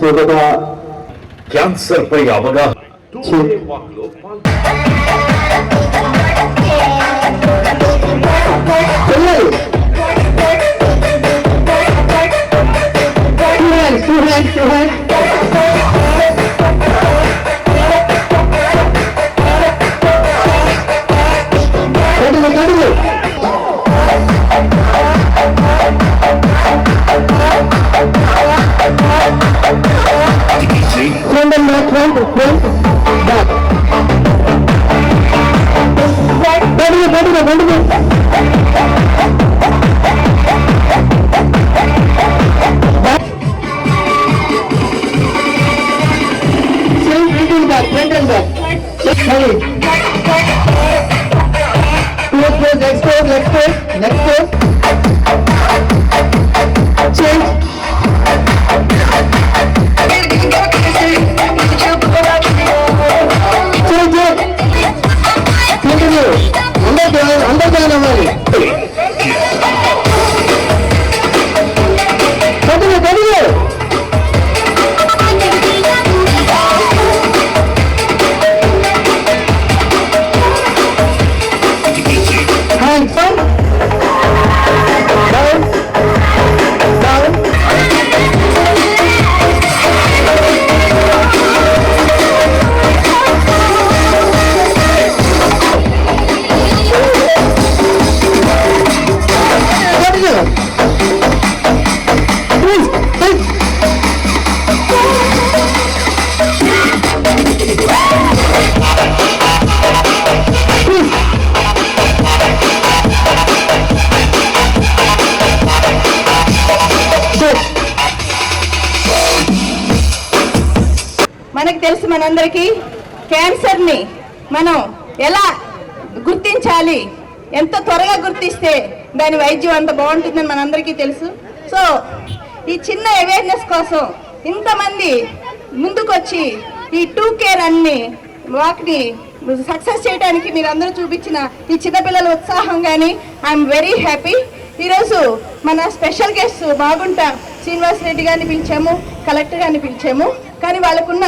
ಸ್ವಾಗತ ಕ್ಯಾನ್ಸರ್ ಪೈ ಅವಗಾಹ Go ahead, go ahead. Next foot, next foot, next foot. మనం ఎలా గుర్తించాలి? ఎంత త్వరగా గుర్తిస్తే దాని వైద్యం అంత బాగుంటుందని మనందరికీ తెలుసు. సో ఈ చిన్న అవేర్నెస్ కోసం ఇంతమంది ముందుకొచ్చి ఈ టూ కేర్ అన్ని వాటిని సక్సెస్ చేయడానికి మీరు అందరూ చూపించిన ఈ చిన్నపిల్లల ఉత్సాహం కానీ ఐఎమ్ వెరీ హ్యాపీ ఈరోజు మన స్పెషల్ గెస్ట్ బాగుంట శ్రీనివాస్ రెడ్డి గారిని పిలిచాము కలెక్టర్ గారిని పిలిచాము. కానీ వాళ్ళకున్న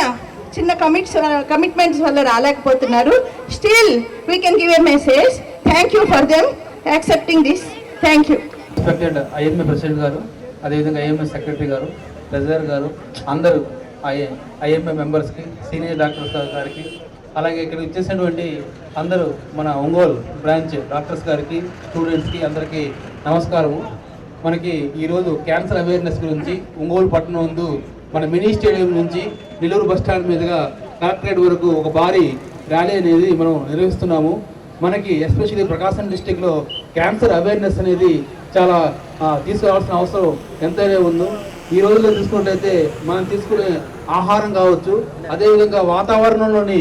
చిన్న కమిట్స్ కమిట్మెంట్స్ వల్ల రాలేకపోతున్నారు. Still we can give a message thank you for them accepting this thank you respected IMA president గారు అదేవిధంగా ఐఎంఏ సెక్రటరీ గారు ట్రెజరర్ గారు అందరూ ఐఏ ఐఎంఏ మెంబర్స్కి సీనియర్ డాక్టర్స్ గారికి అలాగే ఇక్కడ ఇచ్చేసినటువంటి అందరూ మన ఒంగోలు బ్రాంచ్ డాక్టర్స్ గారికి స్టూడెంట్స్కి అందరికీ నమస్కారము. మనకి ఈరోజు క్యాన్సర్ అవేర్నెస్ గురించి ఒంగోలు పట్టణం ముందు మన మినీ స్టేడియం నుంచి నెల్లూరు బస్ స్టాండ్ మీదుగా కలెక్టరేట్ వరకు ఒక భారీ ర్యాలీ అనేది మనం నిర్వహిస్తున్నాము. మనకి ఎస్పెషల్లీ ప్రకాశం డిస్టిక్లో క్యాన్సర్ అవేర్నెస్ అనేది చాలా తీసుకోవాల్సిన తీసుకురావాల్సిన అవసరం ఎంతైనా ఉందో ఈ రోజుల్లో చూసుకున్నట్లయితే మనం తీసుకునే ఆహారం కావచ్చు అదేవిధంగా వాతావరణంలోని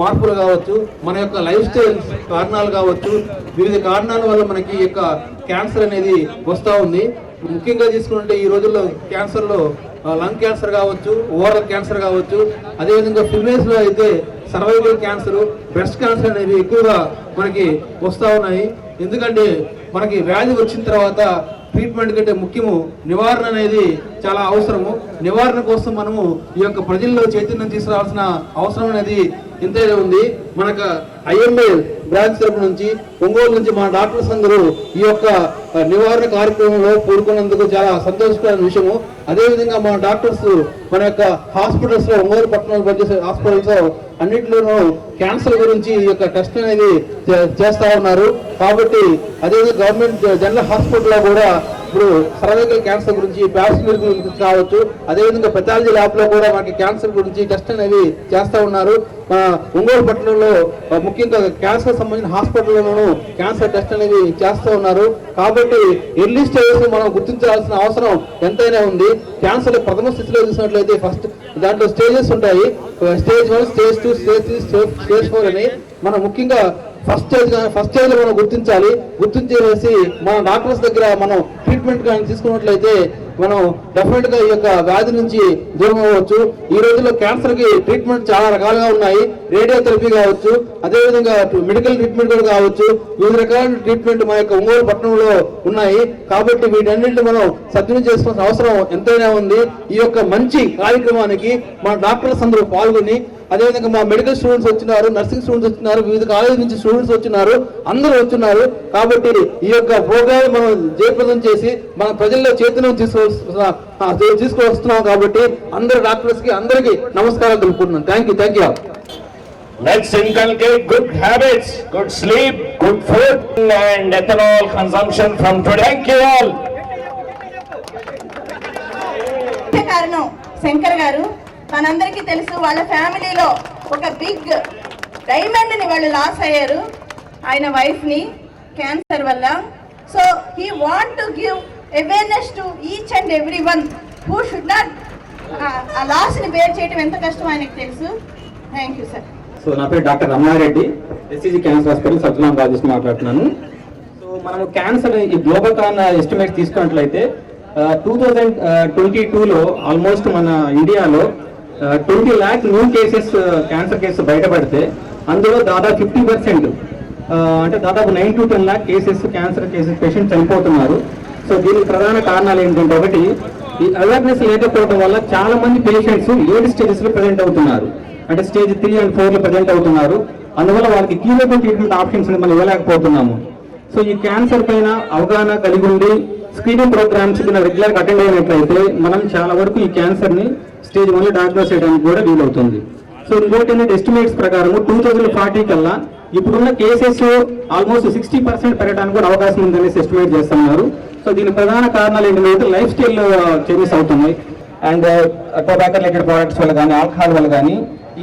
మార్పులు కావచ్చు మన యొక్క లైఫ్ స్టైల్ కారణాలు కావచ్చు వివిధ కారణాల వల్ల మనకి యొక్క క్యాన్సర్ అనేది వస్తూ ఉంది. ముఖ్యంగా తీసుకుంటే ఈ రోజుల్లో క్యాన్సర్లో లంగ్ క్యాన్సర్ కావచ్చు ఓరల్ క్యాన్సర్ కావచ్చు అదేవిధంగా ఫిమేల్స్లో అయితే సర్వైవల్ క్యాన్సర్ బ్రెస్ట్ క్యాన్సర్ అనేవి ఎక్కువగా మనకి వస్తూ ఉన్నాయి. ఎందుకంటే మనకి వ్యాధి వచ్చిన తర్వాత ట్రీట్మెంట్ కంటే ముఖ్యము నివారణ అనేది చాలా అవసరము. నివారణ కోసం మనము ఈ యొక్క ప్రజల్లో చైతన్యం తీసుకురావాల్సిన అవసరం అనేది ఎంతైనా ఉంది మనకు ఐఎంఏ బ్రాంచ్ తరపు నుంచి ఒంగోలు నుంచి మా డాక్టర్స్ అందరూ ఈ యొక్క నివారణ కార్యక్రమంలో కూడుకున్నందుకు చాలా సంతోషకరమైన విషయము. అదేవిధంగా మన డాక్టర్స్ మన యొక్క హాస్పిటల్స్లో ఒంగోలు పట్టణంలో పనిచేసే హాస్పిటల్స్ అన్నింటిలోనూ క్యాన్సర్ గురించి ఈ యొక్క టెస్ట్ అనేది చే- చేస్తా ఉన్నారు. కాబట్టి అదేవిధంగా గవర్నమెంట్ జనరల్ హాస్పిటల్లో కూడా ఇప్పుడు సర్వైకల్ క్యాన్సర్ గురించి ప్యాసిలర్ గురించి కావచ్చు అదేవిధంగా పెథాలజీ ల్యాబ్లో కూడా మనకి క్యాన్సర్ గురించి టెస్ట్ అనేది చేస్తూ ఉన్నారు. మన ఒంగోలు పట్టణంలో ముఖ్యంగా క్యాన్సర్ సంబంధించిన హాస్పిటల్లోనూ క్యాన్సర్ టెస్ట్ అనేది చేస్తూ ఉన్నారు. కాబట్టి ఎర్లీ స్టేజెస్ మనం గుర్తించాల్సిన అవసరం ఎంతైనా ఉంది. క్యాన్సర్ ప్రథమ స్థితిలో చూసినట్లయితే ఫస్ట్ దాంట్లో స్టేజెస్ ఉంటాయి. Stage one stage two stage three stage four అని మనం ముఖ్యంగా ఫస్ట్ స్టేజ్ ఫస్ట్ స్టేజ్లో మనం గుర్తించాలి. గుర్తించేసి మన డాక్టర్స్ దగ్గర మనం ట్రీట్మెంట్ కానీ తీసుకున్నట్లయితే మనం డెఫినెట్గా ఈ యొక్క వ్యాధి నుంచి దూరం అవ్వచ్చు. ఈ రోజుల్లో క్యాన్సర్కి ట్రీట్మెంట్ చాలా రకాలుగా ఉన్నాయి. రేడియోథెరపీ కావచ్చు అదేవిధంగా మెడికల్ ట్రీట్మెంట్ కూడా కావచ్చు. వివిధ రకాల ట్రీట్మెంట్ మా యొక్క ఒంగోలు పట్టణంలో ఉన్నాయి. కాబట్టి వీటన్నింటిని మనం సద్వినియోగం చేసుకోవాల్సిన అవసరం ఎంతైనా ఉంది. ఈ యొక్క మంచి కార్యక్రమానికి మన డాక్టర్స్ అందరూ పాల్గొని అదేవిధంగా మా మెడికల్ స్టూడెంట్స్ వచ్చినారు నర్సింగ్ స్టూడెంట్స్ వచ్చినారు వివిధ కాలేజ్ నుంచి స్టూడెంట్స్ వచ్చినారు అందరూ వచ్చినారు కాబట్టి ఈ యొక్క ప్రోగ్రామ్ మనం జయప్రదం చేసి మన ప్రజల్లో చైతన్యం తీసుకొస్తున్నా ఆ, తీసుకొస్తున్నాం కాబట్టి అందరు డాక్టర్స్కి అందరికీ నమస్కారాలు తెలుపుకుంటున్నాను thank you thank you Let's inculcate good habits, good sleep, good food, and ethanol consumption from today. Thank you all. Shankar garu మనందరికీ తెలుసు వాళ్ళ ఫ్యామిలీలో ఒక బిగ్ డైమండ్ని వాళ్ళు లాస్ అయ్యారు. ఆయన వైఫ్ని క్యాన్సర్ వల్ల. So he want to give awareness to each and every one who should not uh లాస్ని bear చేయడం ఎంత కష్టం ఆయనకు తెలుసు. థ్యాంక్ యూ సార్ సో నా పేరు doctor Ramana Reddy SCG cancer hospital Satyanarayana Rajesh మాట్లాడుతున్నాను. సో మనము క్యాన్సర్ ఈ గ్లోబల్ కాన్ ఎస్టిమేట్స్ తీసుకున్నట్లయితే టూ థౌజండ్ ట్వంటీ టూలో ఆల్మోస్ట్ మన ఇండియాలో twenty lakh new cases cancer cases బయటపడితే అందులో దాదాపు ఫిఫ్టీ పర్సెంట్ అంటే దాదాపు nine to ten lakh cases cancer cases patients చనిపోతున్నారు. సో దీనికి ప్రధాన కారణాలు ఏంటంటే ఒకటి ఈ అవేర్నెస్ లేకపోవడం వల్ల చాలా మంది పేషెంట్స్ ఏడు స్టేజెస్లో ప్రజెంట్ అవుతున్నారు. అంటే స్టేజ్ త్రీ అండ్ ఫోర్లో ప్రజెంట్ అవుతున్నారు. అందువల్ల వాళ్ళకి కీలక ట్రీట్మెంట్ ఆప్షన్స్ మనం ఇవ్వలేకపోతున్నాము. సో ఈ క్యాన్సర్ పైన అవగాహన కలిగి ఉండి స్క్రీనింగ్ ప్రోగ్రామ్స్ రెగ్యులర్ అటెండ్ అయినట్లయితే మనం చాలా వరకు ఈ క్యాన్సర్ని స్టేజ్ వన్లో డయాగ్నోస్ చేయడానికి కూడా వీలవుతుంది సో ఇంకోటి ఏంటంటే ఎస్టిమేట్స్ ప్రకారం టూ థౌజండ్ ఫార్టీ కల్లా ఇప్పుడున్న కేసెస్ ఆల్మోస్ట్ సిక్స్టీ పర్సెంట్ పెరగడానికి కూడా అవకాశం ఉందనేసి ఎస్టిమేట్ చేస్తున్నారు. సో దీని ప్రధాన కారణాలు ఏంటంటే లైఫ్ స్టైల్ చేంజెస్ అవుతున్నాయి. And uh, tobacco related products వల్ల కానీ ఆల్కహాల్ వల్ల కానీ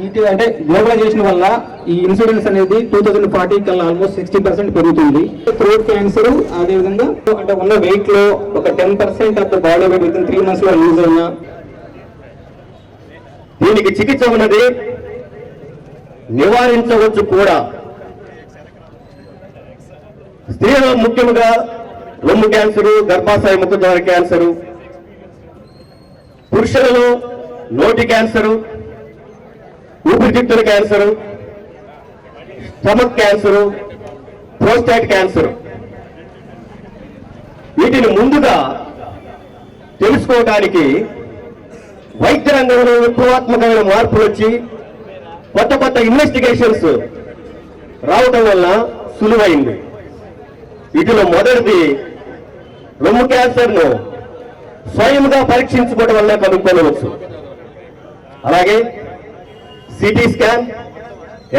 ఇటు అంటే గ్లోబలైజేషన్ వల్ల ఈ ఇన్సూరెన్స్ అనేది టూ థౌజండ్ ఫార్టీ కల్లా ఆల్మోస్ట్ సిక్స్టీ పర్సెంట్ పెరుగుతుంది. థ్రోట్ క్యాన్సర్ అదేవిధంగా అంటే ఉన్న వెయిట్లో ఒక ten percent of the body weight with three మంత్స్లో యూజ్ అయినా దీనికి చికిత్స ఉన్నది. నివారించవచ్చు కూడా. స్త్రీలో ముఖ్యంగా రొమ్ము క్యాన్సరు గర్భాశయ ముఖద్వార క్యాన్సరు పురుషులలో నోటి క్యాన్సరు ఊపిరితిత్తుల cancer stomach cancer prostate cancer. వీటిని ముందుగా తెలుసుకోవడానికి వైద్య రంగంలో విప్లవాత్మకమైన మార్పులు వచ్చి కొత్త కొత్త ఇన్వెస్టిగేషన్స్ రావటం వల్ల సులువైంది. వీటిలో మొదటిది రొమ్ము క్యాన్సర్ను స్వయంగా పరీక్షించుకోవడం వల్ల కనుక్కోవచ్చు. అలాగే CT scan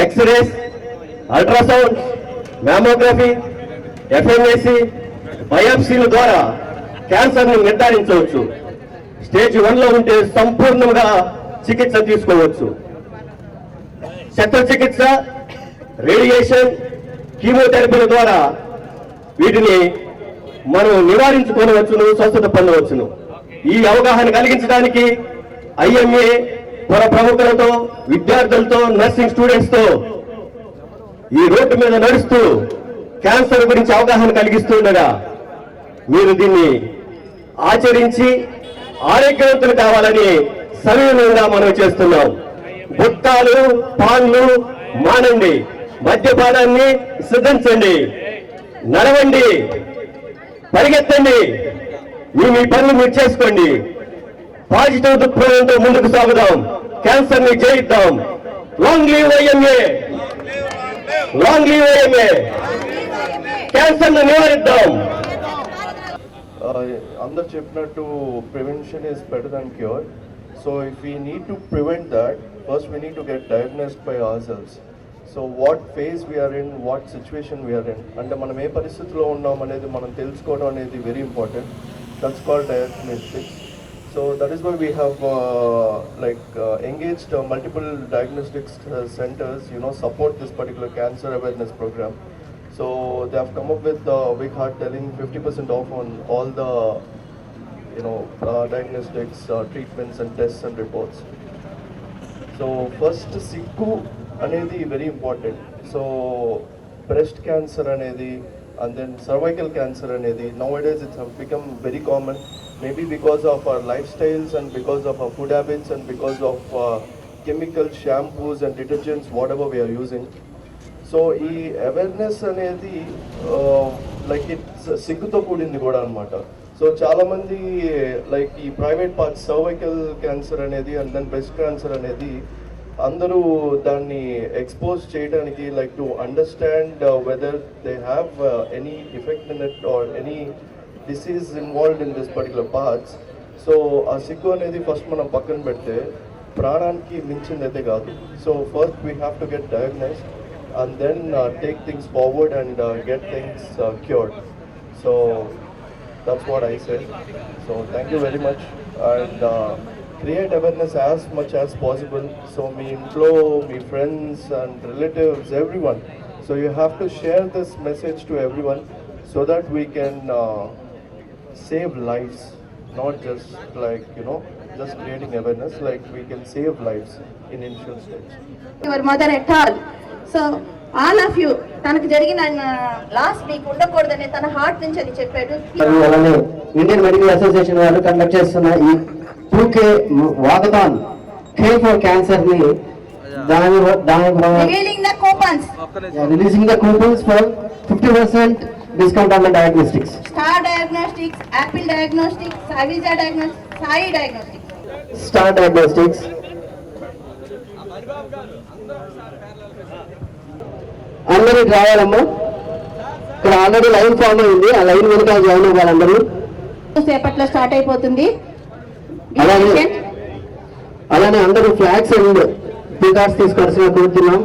x rays ultrasound mammography FNAC బయాప్సీల ద్వారా క్యాన్సర్ను నిర్ధారించవచ్చు. స్టేజ్ వన్లో ఉంటే సంపూర్ణంగా చికిత్స తీసుకోవచ్చు. శస్త్రచికిత్స రేడియేషన్ కీమోథెరపీల ద్వారా వీటిని మనం నివారించుకోవచ్చును స్వస్థత పొందవచ్చును. ఈ అవగాహన కలిగించడానికి ఐఎంఏ పుర ప్రముఖులతో విద్యార్థులతో నర్సింగ్ స్టూడెంట్స్తో ఈ రోడ్డు మీద నడుస్తూ క్యాన్సర్ గురించి అవగాహన కలిగిస్తుండగా మీరు దీన్ని ఆచరించి ఆరోగ్యవంతులు కావాలని సవినయంగా మనం చేస్తున్నాం. బుట్టాలు పాన్లు మానండి. మద్యపానాన్ని సిద్ధించండి నడవండి. పరిగెత్తండి. మీ మీ పనులు మీరు చేసుకోండి. పాజిటివ్ దృక్పథంతో ముందుకు సాగుదాం. క్యాన్సర్ని జయిద్దాం long live IMA long live IMA క్యాన్సర్ను నివారిద్దాం. అందరు చెప్పినట్టు prevention is better than cure so if we need to prevent that first we need to get diagnosed by our cells so what phase we are in what situation we are in అంటే మనం ఏ పరిస్థితిలో ఉన్నాం అనేది మనం తెలుసుకోవడం అనేది very important that's call diagnostics so that is why we have like engaged multiple diagnostics centres you know support this particular cancer awareness programme so they have come up with uh, big heart telling 50% off on all the you know uh, diagnostics uh, treatments and tests and reports so first సిగ్గు అనేది very important so breast cancer అనేది and then cervical cancer అనేది nowadays it's become very common maybe because of our lifestyles and because of our food habits and because of uh, chemical shampoos and detergents, whatever we are using. So ఈ awareness అనేది like it's సిగ్గుతో కూడింది కూడా అనమాట so చాలామంది like ఈ private part cervical cancer అనేది and then breast cancer అనేది అందరూ దాన్ని ఎక్స్పోజ్ చేయడానికి like to understand whether they have any defect in it or any disease involved in this particular parts so uh సిగ్గు అనేది first మనం పక్కన పెడితే ప్రాణానికి మించింది అయితే కాదు. So first we have to get diagnosed and then uh, take things forward and uh, get things uh, cured. So that's what I say. So thank you very much and uh, create awareness as much as possible. So me inflow, me friends and relatives, everyone. So you have to share this message to everyone so that we can uh, save lives, not just like you know just creating awareness, like we can save lives in initial stage. Your mother at all. So all of you తనకు జరిగిన loss మీకు ఉండకూడదని తన heart నుంచి అది చెప్పాడు. అలానే Indian medical association వారు కండక్ట్ చేస్తున్న ఈ two K walkathon K for క్యాన్సర్ని దాని దాని revealing the coupons releasing the coupons for fifty percent discount on the diagnostics star diagnostics apple diagnostics Savija diagnostics Sai diagnostics star diagnostics అందరూ రావాలమ్మా ఇక్కడ already line form అయింది ఆ line వెనుక join అవ్వాలి అందరూ సేపట్లో స్టార్ట్ అయిపోతుంది patient. అలానే అందరూ ఫ్లాగ్స్ అండ్ ప్రికార్డ్స్ తీసుకోవాల్సిందిగా కోరుతున్నాం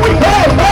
This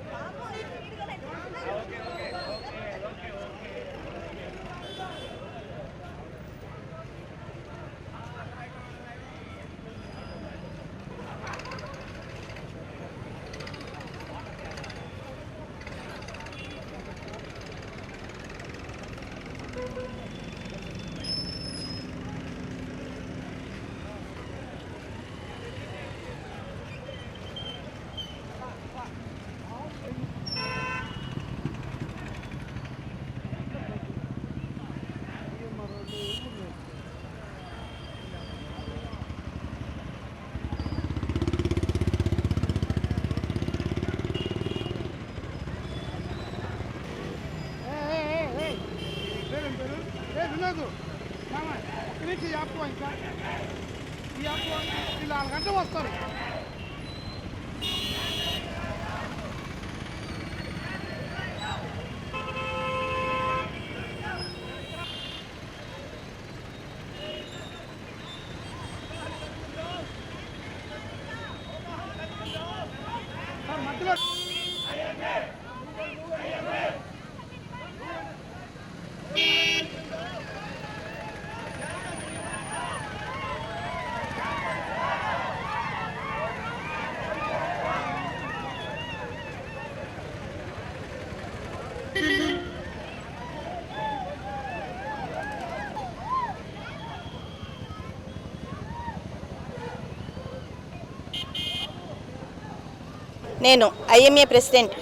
నేను ఐఎంఏ ప్రెసిడెంట్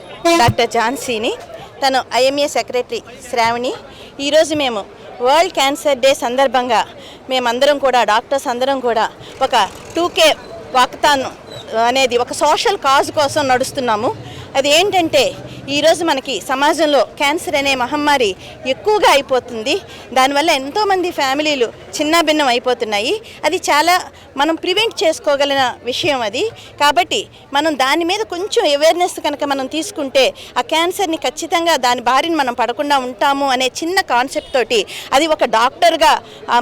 డాక్టర్ ఝాన్సీని తను ఐఎంఏ సెక్రటరీ శ్రావణి. ఈరోజు మేము వరల్డ్ క్యాన్సర్ డే సందర్భంగా మేమందరం కూడా డాక్టర్స్ అందరం కూడా ఒక టూకే వాక్తాన్ అనేది ఒక సోషల్ కాజ్ కోసం నడుస్తున్నాము. అది ఏంటంటే ఈరోజు మనకి సమాజంలో క్యాన్సర్ అనే మహమ్మారి ఎక్కువగా అయిపోతుంది. దానివల్ల ఎంతోమంది ఫ్యామిలీలు చిన్న భిన్నం అయిపోతున్నాయి. అది చాలా మనం ప్రివెంట్ చేసుకోగలిగిన విషయం అది. కాబట్టి మనం దాని మీద కొంచెం అవేర్నెస్ కనుక మనం తీసుకుంటే ఆ క్యాన్సర్ని ఖచ్చితంగా దాని బారిన మనం పడకుండా ఉంటాము అనే చిన్న కాన్సెప్ట్ తోటి అది ఒక డాక్టర్గా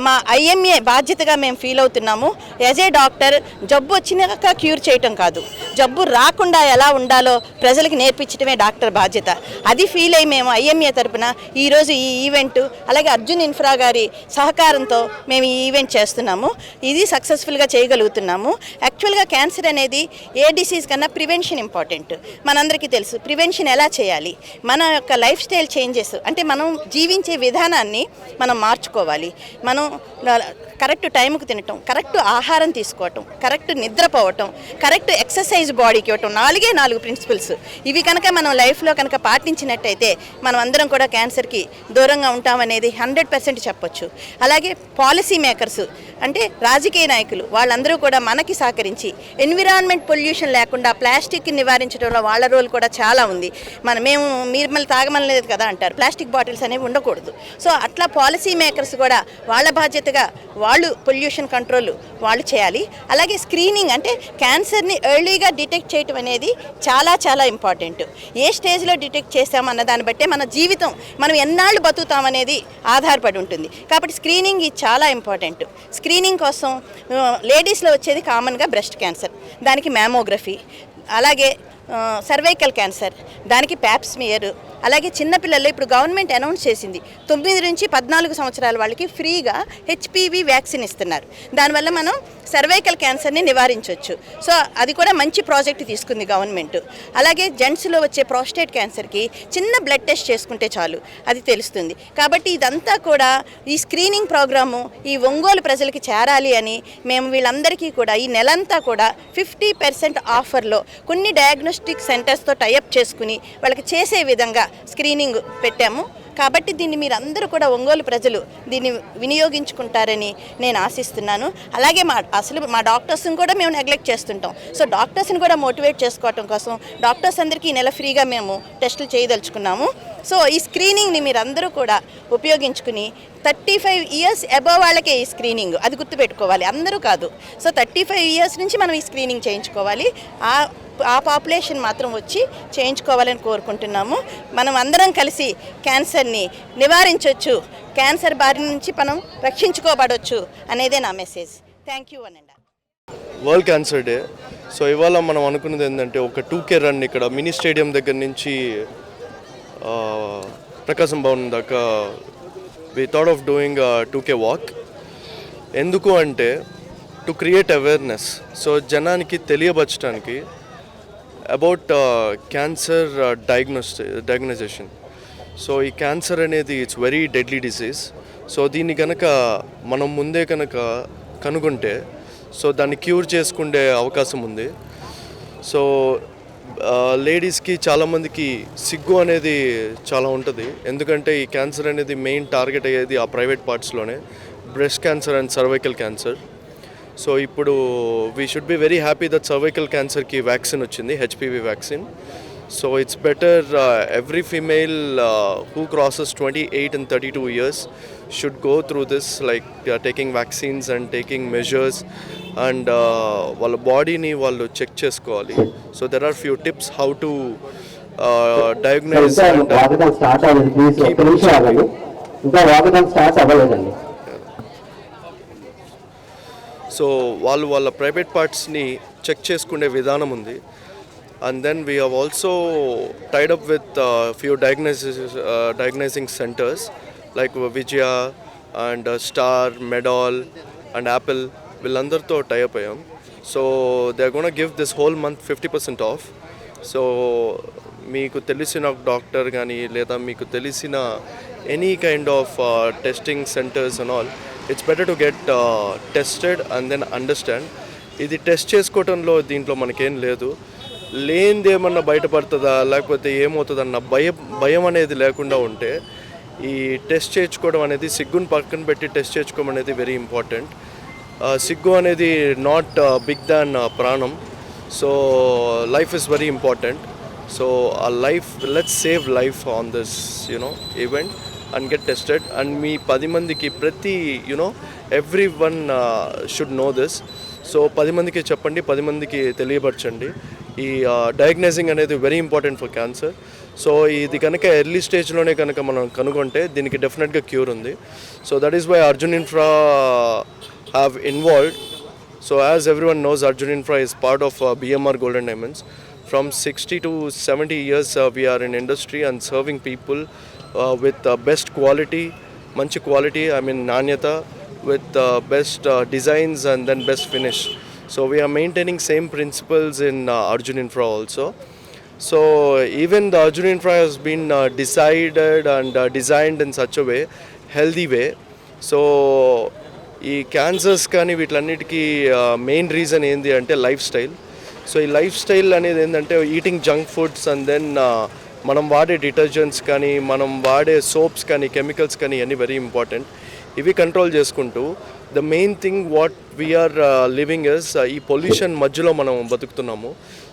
మా ఐఎంఏ బాధ్యతగా మేము ఫీల్ అవుతున్నాము. యాజ్ ఏ డాక్టర్ జబ్బు వచ్చినాక క్యూర్ చేయటం కాదు. జబ్బు రాకుండా ఎలా ఉండాలో ప్రజలకు నేర్పించడమే డాక్టర్ బాధ్యత. అది ఫీల్ అయ్యి మేము ఐఎంఏ తరపున ఈరోజు ఈ ఈవెంట్ అలాగే అర్జున్ ఇన్ఫ్రా గారి సహకారంతో మేము ఈ ఈవెంట్ చేస్తున్నాము. ఇది సక్సెస్ఫుల్గా చేయగలుగుతున్నాము. యాక్చువల్గా క్యాన్సర్ అనేది ఏ డిసీజ్ కన్నా ప్రివెన్షన్ ఇంపార్టెంట్ మనందరికీ తెలుసు ప్రివెన్షన్ ఎలా చేయాలి? మన యొక్క లైఫ్ స్టైల్ చేంజెస్ అంటే మనం జీవించే విధానాన్ని మనం మార్చుకోవాలి. మనం కరెక్ట్ టైంకి తినటం కరెక్ట్ ఆహారం తీసుకోవటం కరెక్ట్ నిద్రపోవటం కరెక్ట్ ఎక్సర్సైజ్ బాడీకి ఇవ్వటం నాలుగే నాలుగు ప్రిన్సిపల్స్. ఇవి కనుక మనం లైఫ్లో కనుక పాటించినట్టయితే మనం అందరం కూడా క్యాన్సర్కి దూరంగా ఉంటామనేది హండ్రెడ్ పర్సెంట్ చెప్పొచ్చు. అలాగే పాలసీ మేకర్స్ అంటే రాజకీయ నాయకులు వాళ్ళందరూ కూడా మనకి సహకరించి ఎన్విరాన్మెంట్ పొల్యూషన్ లేకుండా ప్లాస్టిక్ నివారించడంలో వాళ్ళ రోల్ కూడా చాలా ఉంది. మన మేము మీరు మళ్ళీ తాగమనలేదు కదా అంటారు. ప్లాస్టిక్ బాటిల్స్ అనేవి ఉండకూడదు. సో అట్లా పాలసీ మేకర్స్ కూడా వాళ్ళ బాధ్యతగా వాళ్ళు పొల్యూషన్ కంట్రోల్ వాళ్ళు చేయాలి. అలాగే స్క్రీనింగ్ అంటే క్యాన్సర్ని ఎర్లీగా డిటెక్ట్ చేయటం అనేది చాలా చాలా ఇంపార్టెంట్. ఏ స్టేజ్లో డిటెక్ట్ చేస్తామన్న దాన్ని బట్టే మన జీవితం మనం ఎన్నాళ్ళు బతుకుతామనేది ఆధారపడి ఉంటుంది. కాబట్టి స్క్రీనింగ్ ఇది చాలా ఇంపార్టెంట్. స్క్రీనింగ్ కోసం లేడీస్లో వచ్చేది కామన్గా బ్రెస్ట్ క్యాన్సర్. దానికి మ్యామోగ్రఫీ అలాగే సర్వైకల్ క్యాన్సర్ దానికి ప్యాప్స్మియర్ అలాగే చిన్నపిల్లల్లో ఇప్పుడు గవర్నమెంట్ అనౌన్స్ చేసింది. తొమ్మిది నుంచి పద్నాలుగు సంవత్సరాల వాళ్ళకి ఫ్రీగా హెచ్పివి వ్యాక్సిన్ ఇస్తున్నారు. దానివల్ల మనం సర్వైకల్ క్యాన్సర్ని నివారించవచ్చు సో అది కూడా మంచి ప్రాజెక్ట్ తీసుకుంది గవర్నమెంట్ అలాగే జెంట్స్లో వచ్చే ప్రోస్టేట్ క్యాన్సర్కి చిన్న బ్లడ్ టెస్ట్ చేసుకుంటే చాలు. అది తెలుస్తుంది. కాబట్టి ఇదంతా కూడా ఈ స్క్రీనింగ్ ప్రోగ్రాము ఈ ఒంగోలు ప్రజలకి చేరాలి అని మేము వీళ్ళందరికీ కూడా ఈ నెలంతా కూడా ఫిఫ్టీ పర్సెంట్ ఆఫర్లో కొన్ని డిస్టిక్ సెంటర్స్తో టైఅప్ చేసుకుని వాళ్ళకి చేసే విధంగా స్క్రీనింగ్ పెట్టాము. కాబట్టి దీన్ని మీరు అందరూ కూడా ఒంగోలు ప్రజలు దీన్ని వినియోగించుకుంటారని నేను ఆశిస్తున్నాను. అలాగే మా అసలు మా డాక్టర్స్ని కూడా మేము నెగ్లెక్ట్ చేస్తుంటాం. సో డాక్టర్స్ని కూడా మోటివేట్ చేసుకోవటం కోసం డాక్టర్స్ అందరికీ ఈ నెల ఫ్రీగా మేము టెస్టులు చేయదలుచుకున్నాము. సో ఈ స్క్రీనింగ్ని మీరు అందరూ కూడా ఉపయోగించుకుని థర్టీ ఫైవ్ ఇయర్స్ అబవ్ వాళ్ళకే ఈ స్క్రీనింగ్. అది గుర్తుపెట్టుకోవాలి. అందరూ కాదు. సో థర్టీ ఫైవ్ ఇయర్స్ నుంచి మనం ఈ స్క్రీనింగ్ చేయించుకోవాలి. ఆ ఆ పాపులేషన్ మాత్రం వచ్చి చేయించుకోవాలని కోరుకుంటున్నాము. మనం అందరం కలిసి క్యాన్సర్ని నివారించవచ్చు క్యాన్సర్ బారి నుంచి మనం రక్షించుకోబడవచ్చు అనేదే నా మెసేజ్. థ్యాంక్ యూ అనండి. World cancer day. సో ఇవాళ మనం అనుకున్నది ఏంటంటే ఒక టూ కే రన్ ఇక్కడ మినీ స్టేడియం దగ్గర నుంచి ప్రకాశం భవన్ దాకా we thought of doing two K walk ఎందుకు అంటే టు క్రియేట్ అవేర్నెస్ సో జనానికి తెలియపరచడానికి about cancer diagnose diagnization so ఈ క్యాన్సర్ అనేది it's very deadly disease. So దీన్ని కనుక మనం ముందే కనుక కనుగొంటే సో దాన్ని క్యూర్ చేసుకునే అవకాశం ఉంది. సో లేడీస్కి చాలామందికి సిగ్గు అనేది చాలా ఉంటుంది. ఎందుకంటే ఈ క్యాన్సర్ అనేది మెయిన్ టార్గెట్ అయ్యేది ఆ private పార్ట్స్లోనే breast cancer and cervical cancer. So ఇప్పుడు we should be very happy that cervical క్యాన్సర్కి వ్యాక్సిన్ వచ్చింది HPV vaccine. So it's better every female who crosses twenty eight and thirty two years should go through this like taking vaccines and taking measures and వాళ్ళ బాడీని వాళ్ళు check చేసుకోవాలి. So there are few tips how to diagnose so వాళ్ళు వాళ్ళ private పార్ట్స్ని check చేసుకునే విధానం ఉంది. And then we have also tied up with few diagnosis diagnosing centres like Vijaya and star Medall and apple వీళ్ళందరితో tie up అయ్యాం. So they gonna give this whole month fifty percent off so మీకు తెలిసిన doctor కానీ లేదా మీకు తెలిసిన any kind of testing centres and all it's better to get tested and then understand ఇది test చేసుకోవటంలో దీంట్లో మనకేం లేదు. లేనిది ఏమన్నా బయటపడుతుందా లేకపోతే ఏమవుతుందన్న భయం భయం అనేది లేకుండా ఉంటే ఈ టెస్ట్ చేయించుకోవడం అనేది సిగ్గుని పక్కన పెట్టి టెస్ట్ చేయించుకోవడం అనేది వెరీ ఇంపార్టెంట్ సిగ్గు అనేది నాట్ బిగ్ దాన్ ప్రాణం. So life is very important so uh life let's save life on this you know event and get tested and మీ పది మందికి ప్రతి you know every one should know this so పది మందికి చెప్పండి పది మందికి తెలియపరచండి. ఈ డయాగ్నైజింగ్ అనేది very important for cancer so ఇది కనుక ఎర్లీ స్టేజ్లోనే కనుక మనం కనుగొంటే దీనికి డెఫినెట్గా క్యూర్ ఉంది so that is why Arjun Infra have involved so as every one knows Arjun Infra is part of BMR golden diamonds from sixty to seventy years we are in industry and serving people with best quality మంచి quality I mean నాణ్యత with best designs and then best finish so we are maintaining same principles in Arjun Infra also so even the Arjun Infra has been decided and designed in such way healthy way so ఈ cancers కానీ వీటిలన్నిటికీ main reason ఏంది అంటే life style so ఈ life style అనేది ఏంటంటే eating junk foods and then మనం వాడే డిటర్జెంట్స్ కానీ మనం వాడే సోప్స్ కానీ కెమికల్స్ కానీ అన్నీ వెరీ ఇంపార్టెంట్ ఇవి కంట్రోల్ చేసుకుంటూ the main thing what we are living is ఈ పొల్యూషన్ మధ్యలో మనం బతుకుతున్నాము.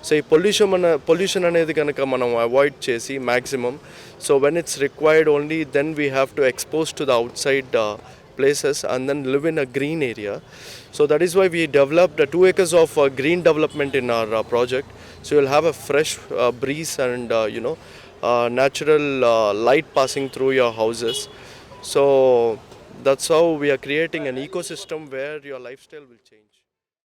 సో ఈ పొల్యూషన్ మన పొల్యూషన్ అనేది కనుక మనం అవాయిడ్ చేసి maximum so when it's required only then we have to expose to the outside places and then live in a green area so that is why we developed two acres of green development in our project so you'll have a fresh breeze and you know natural light passing through your houses so that's how we are creating an ecosystem where your lifestyle will change.